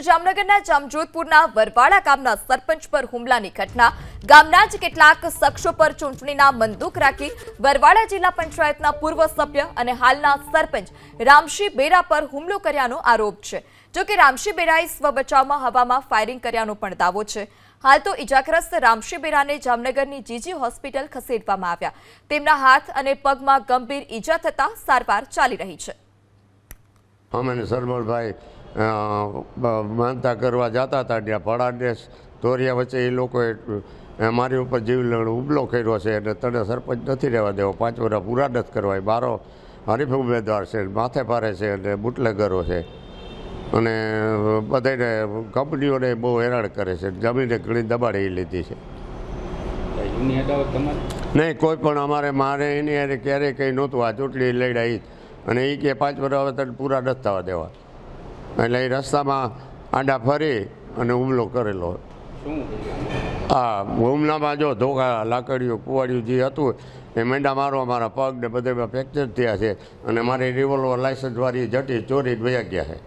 જામનગરના જામજોધપુરના વરવાડા ગામના સરપંચ પર હુમલાની ઘટના. ગામના જ કેટલાક શખ્સો પર ચૂંટણીના બંદૂક રાખી વરવાડા જિલ્લા પંચાયતના પૂર્વ સભ્ય અને હાલના સરપંચ રામશી બેરા પર હુમલો કર્યાનો આરોપ છે. જોકે રામશી બેરાએ સ્વ બચાવમાં હવામાં ફાયરિંગ કર્યાનો પણ દાવો છે. હાલ તો ઇજાગ્રસ્ત રામશી બેરાને જામનગરની જીજી હોસ્પિટલ ખસેડવામાં આવ્યા. તેમના હાથ અને પગમાં ગંભીર ઈજા થતા સારવાર ચાલી રહી છે. અમે બ- માનતા કરવા જતા હતા ત્યાં પડાને ધોરિયા વચ્ચે એ લોકોએ મારી ઉપર જીવલેણ હુમલો કર્યો છે અને તને સરપંચ નથી રહેવા દેવો. પાંચ વર્ષ પૂરા નથી કરવા બારો હરીફ ઉમેદવાર છે માથે પારે છે અને બુટલેગરો છે. અને બધાને કંપનીઓને બહુ હેરાન કરે છે. જમીને ઘણી દબાડી લીધી છે. નહીં કોઈ પણ અમારે મારે એની ક્યારેય કંઈ નહોતું. આ ચૂંટણી લડાઈ અને એ કે પાંચ વર્ષ હવે તને પૂરા નથી થવા દેવા. એટલે એ રસ્તામાં આડા ફરી અને હુમલો કરેલો. હા હુમલામાં જો ધોકા લાકડીઓ કુવાડિયું જે હતું એ મેંડા મારવા મારા પગ ને બધે ફ્રેક્ચર થયા છે અને મારી રિવોલ્વર લાઇસન્સવાળી જટી ચોરી વયા ગયા છે.